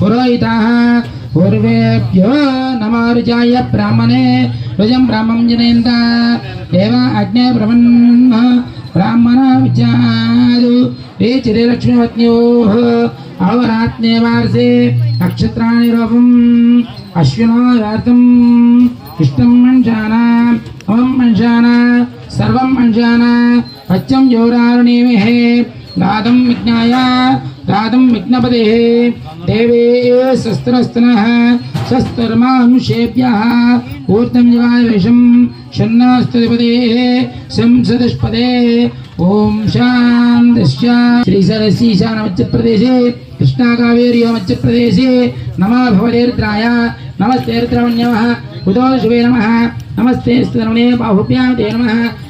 पुरोहितः पूर्वेभ्यो नमोर्जाय ब्राह्मणे रुजं ब्राह्मं जनेन्द एव अग्ने ब्रह्मन् ब्राह्मण विचारु ये चिरलक्ष्मीपत्न्योः अवरात्ने वारसे नक्षत्राणि रूपम् अश्विनो व्यार्थम् इष्टं मञ्जाना अवं धातुं विज्ञाया धातुं विज्ञपदे देवे शस्त्रस्तनः, शस्त्रमानुषेभ्यः। ऊर्धं युवायविषं षण्णास्तुतिपदेः शंसदुष्पदे। ॐ शान्तिश्चा श्रीसरसीशानमध्यप्रदेशे कृष्णाकावेर्योमध्यप्रदेशे नमः भवदेर्द्राय नमस्तेर्द्रवण्यवः उदोषवे नमः। नमस्ते स्तरुणे बाहुभ्यां ते नमः।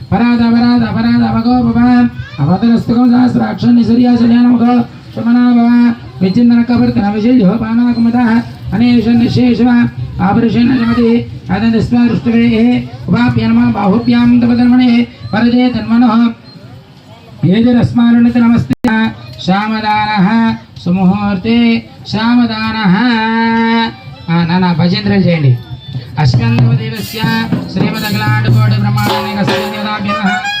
పరాధ అపరాధ అపరాధ అవగోపవ అవతరస్తుగో సహస్రాక్ష నిసర్యాసలేనముఖ శమనాభవ విచ్చిందనకవర్తన విశల్యో పానాకుమత అనేష నిశేషవ ఆపరిషేణ జమతి. అదంతస్వృష్టువే ఉపాప్యనమ బాహుభ్యాం తపధర్మణే వరదే తన్మనో. ఏజరస్మారుణిత నమస్తే. శ్యామదాన. సుముహూర్తే శ్యామదాన. నానా భజేంద్రలు చేయండి. అశ్వందేవస్య శ్రీమదగ్లాడుకోడు బ్రహ్మాండ